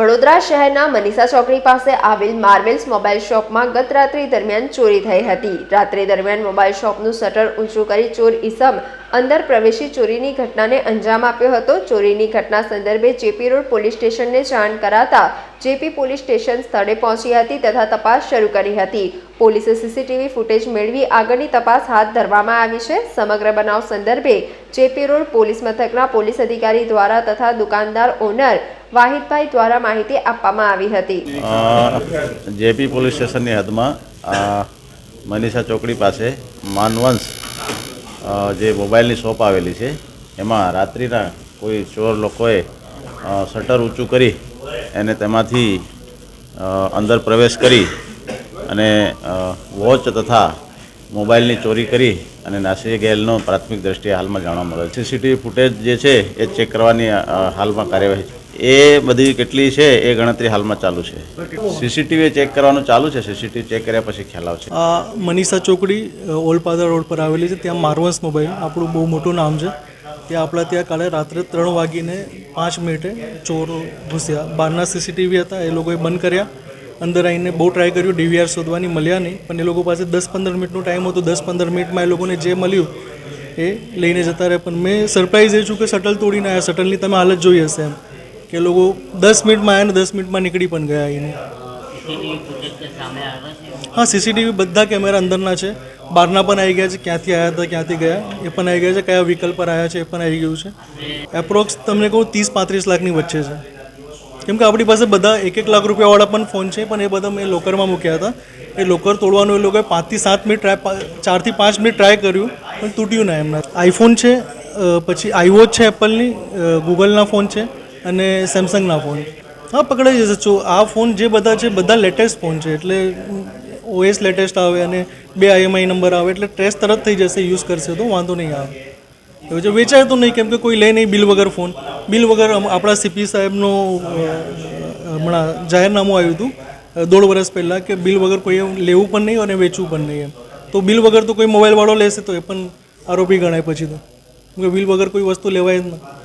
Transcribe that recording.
વડોદરા શહેરના મનીષા ચોકડી પાસે આવેલ માર્વેલ્સ મોબાઈલ શોપમાં ગત રાત્રિ દરમિયાન ચોરી થઈ હતી. રાત્રિ દરમિયાન મોબાઈલ શોપનું શટર ઊંચું કરી ચોર ઈસમ અંદર પ્રવેશી ચોરીની ઘટનાને અંજામ આપ્યો હતો. ચોરીની ઘટના સંદર્ભે જેપી રોડ પોલીસ સ્ટેશનને જાણ કરાતા જેપી પોલીસ સ્ટેશન સ્થળે પહોંચી હતી તથા તપાસ શરૂ કરી હતી. પોલીસે સીસીટીવી ફૂટેજ મેળવી આગળની તપાસ હાથ ધરવામાં આવી છે. સમગ્ર બનાવ સંદર્ભે જેપી રોડ પોલીસ મથકના પોલીસ અધિકારી દ્વારા તથા દુકાનદાર ઓનર વાહિદભાઈ દ્વારા માહિતી આપવામાં આવી હતી. જેપી પોલીસ સ્ટેશનની હદમાં મનીષા ચોકડી પાસે માનવંશ જે મોબાઈલની શોપ આવેલી છે, એમાં રાત્રિના કોઈ ચોર લોકોએ શટર ઊંચું કરી અને તેમાંથી અંદર પ્રવેશ કરી અને વોચ તથા મોબાઈલની ચોરી કરી અને નાસી ગયેલનો પ્રાથમિક દ્રષ્ટિએ હાલમાં જાણવા મળે છે. સીસીટીવી ફૂટેજ જે છે, એ ચેક કરવાની હાલમાં કાર્યવાહી એ બધી કેટલી છે, એ ગણતરી હાલમાં ચાલુ છે. સીસીટીવી ચેક કરવાનું ચાલુ છે. સીસીટીવી ચેક કર્યા પછી ખ્યાલ આવશે. મનીષા ચોકડી ઓલપાદર રોડ પર આવેલી છે. ત્યાં માર્વન્સ મોબાઈલ, આપણું બહુ મોટું નામ છે. ત્યાં આપણા ત્યાં કાલે રાત્રે ત્રણ વાગીને પાંચ મિનિટે ચોરો ઘૂસ્યા. બહારના સીસીટીવી હતા, એ લોકોએ બંધ કર્યા. અંદર આવીને બહુ ટ્રાય કર્યું, ડીવીઆર શોધવાની મળ્યા નહીં. પણ એ લોકો પાસે દસ પંદર મિનિટનો ટાઈમ હતો. દસ પંદર મિનિટમાં એ લોકોને જે મળ્યું એ લઈને જતા રહ્યા. પણ મેં સરપ્રાઈઝ એ છું કે શટલ તોડીને આવ્યા શટલની તમે હાલત જોઈ હશે એમ. કે લોકો દસ મિનિટમાં આવ્યા ને દસ મિનિટમાં નીકળી પણ ગયા આવીને. હા, સીસીટીવી બધા કેમેરા અંદરના છે. બહારના પણ આવી ગયા છે. ક્યાંથી આવ્યા હતા, ક્યાંથી ગયા, એ પણ આવી ગયા છે. કયા વ્હીકલ પર આવ્યા છે, એ પણ આવી ગયું છે. એપ્રોક્સ તમને કહું, ત્રીસ પાંત્રીસ લાખની વચ્ચે છે. કેમ કે આપણી પાસે બધા એક એક લાખ રૂપિયાવાળા પણ ફોન છે, પણ એ બધા મેં લોકરમાં મૂક્યા હતા. એ લોકર તોડવાનું એ લોકોએ પાંચથી સાત મિનિટ ટ્રાય ચારથી પાંચ મિનિટ ટ્રાય કર્યું, પણ તૂટ્યું ના એમના. આઈફોન છે પછી આઈવોચ છે એપલની ગૂગલના ફોન છે, અને સેમસંગના ફોન. હા, પકડાઈ જશે. જો આ ફોન જે બધા છે, બધા લેટેસ્ટ ફોન છે, એટલે ઓએસ લેટેસ્ટ આવે અને બે આઈએમઆઈ નંબર આવે, એટલે ટ્રેસ તરત થઈ જશે, યુઝ કરશે તો વાંધો નહીં આવે. એવું છે, વેચાય તો નહીં, કેમ કે કોઈ લે નહીં બિલ વગર ફોન. બિલ વગર આપણા સીપી સાહેબનો હમણાં જાહેરનામું આવ્યું હતું દોઢ વર્ષ પહેલાં કે બિલ વગર કોઈ લેવું પણ નહીં અને વેચવું પણ નહીં એમ. તો બિલ વગર તો કોઈ મોબાઈલવાળો લેશે તો એ પણ આરોપી ગણાય પછી તો. કે બિલ વગર કોઈ વસ્તુ લેવાય જ ના.